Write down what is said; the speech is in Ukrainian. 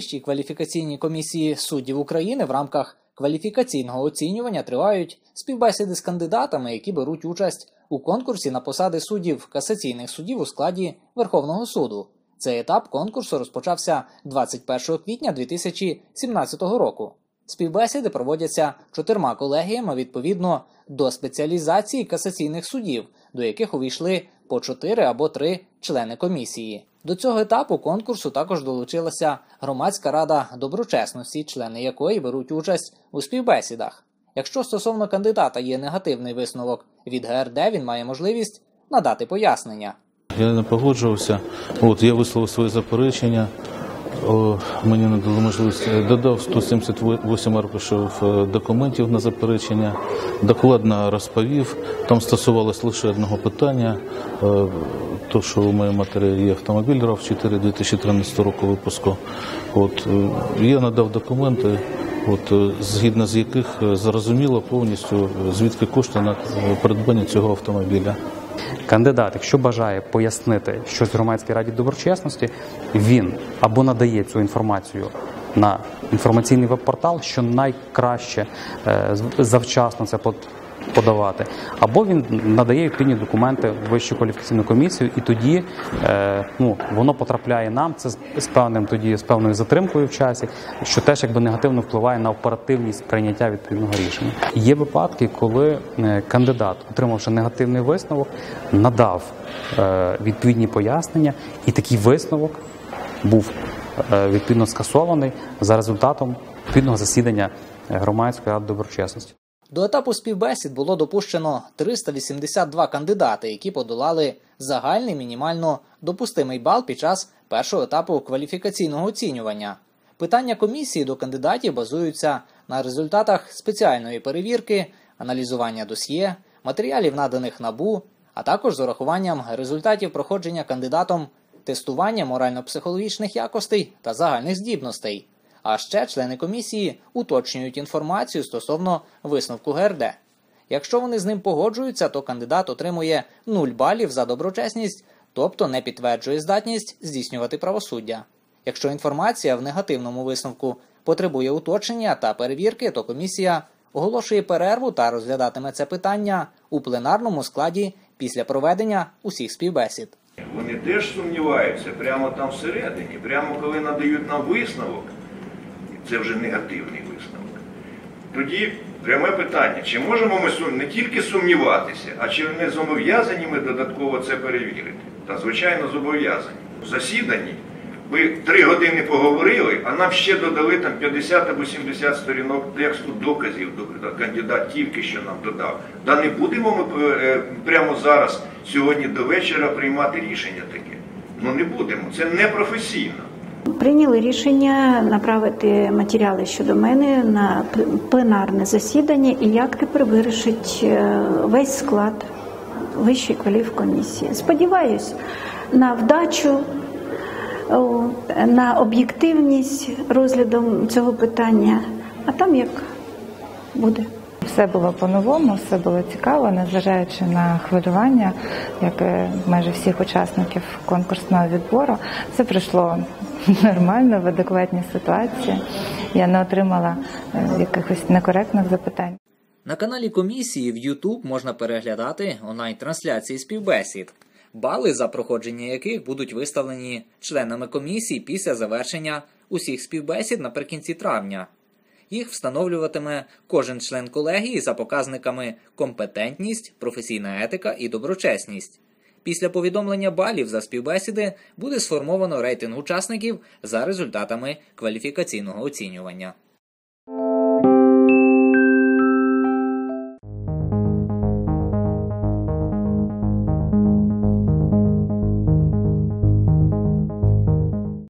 Вищій кваліфікаційній комісії суддів України в рамках кваліфікаційного оцінювання тривають співбесіди з кандидатами, які беруть участь у конкурсі на посади суддів касаційних судів у складі Верховного суду. Цей етап конкурсу розпочався 21 квітня 2017 року. Співбесіди проводяться чотирма колегіями відповідно до спеціалізації касаційних судів, до яких увійшли по чотири або три члени комісії. До цього етапу конкурсу також долучилася громадська рада доброчесності, члени якої беруть участь у співбесідах. Якщо стосовно кандидата є негативний висновок від ГРД, він має можливість надати пояснення. Я не погоджувався. От я висловив своє заперечення. Мені не дали можливість е, додав 178 аркушів е, документів на заперечення, докладно розповів. Там стосувалось лише одного питання. е, То, що у моїй матері є автомобіль rav 4 2013 року випуску. От я надав документи, от згідно з яких зрозуміло повністю звідки кошти на придбання цього автомобіля. Кандидат, якщо бажає пояснити щось громадській раді доброчесності, він або надає цю інформацію на інформаційний веб-портал, що найкраще е, завчасно це подавати, або він надає відповідні документи в вищу кваліфікаційну комісію, і тоді е, ну, воно потрапляє нам. Це з- певним тоді з певною затримкою в часі, що теж якби негативно впливає на оперативність прийняття відповідного рішення. Є випадки, коли е, кандидат, отримавши негативний висновок, надав е, відповідні пояснення, і такий висновок був відповідно скасований за результатом відповідного засідання громадської ради доброчесності. До етапу співбесід було допущено 382 кандидати, які подолали загальний мінімально допустимий бал під час першого етапу кваліфікаційного оцінювання. Питання комісії до кандидатів базуються на результатах спеціальної перевірки, аналізування досьє, матеріалів наданих НАБУ, а також з урахуванням результатів проходження кандидатом тестування морально-психологічних якостей та загальних здібностей. А ще члени комісії уточнюють інформацію стосовно висновку ГРД. Якщо вони з ним погоджуються, то кандидат отримує 0 балів за доброчесність, тобто не підтверджує здатність здійснювати правосуддя. Якщо інформація в негативному висновку потребує уточнення та перевірки, то комісія оголошує перерву та розглядатиме це питання у пленарному складі після проведення усіх співбесід. Вони теж сумніваються прямо там всередині, прямо коли надають нам висновок, це вже негативний висновок. Тоді пряме питання, чи можемо ми не тільки сумніватися, а чи не зобов'язані ми додатково це перевірити? Та звичайно зобов'язані. В засіданні ви три години поговорили, а нам ще додали там 50 або 70 сторінок тексту доказів до кандидат тільки що нам додав. Та не будемо ми е, прямо зараз, сьогодні до вечора, приймати рішення таке. Ну не будемо. Це непрофесійно. Прийняли рішення направити матеріали щодо мене на пленарне засідання і як тепер вирішить е, весь склад вищої кваліфкомісії. Сподіваюсь на вдачу, на об'єктивність розглядом цього питання, а там як буде. Все було по-новому, все було цікаво, незважаючи на хвилювання, як майже всіх учасників конкурсного відбору. Все пройшло нормально, в адекватній ситуації. Я не отримала е, якихось некоректних запитань. На каналі комісії в YouTube можна переглядати онлайн-трансляції співбесід, бали за проходження яких будуть виставлені членами комісії після завершення усіх співбесід наприкінці травня. Їх встановлюватиме кожен член колегії за показниками компетентність, професійна етика і доброчесність. Після повідомлення балів за співбесіди буде сформовано рейтинг учасників за результатами кваліфікаційного оцінювання.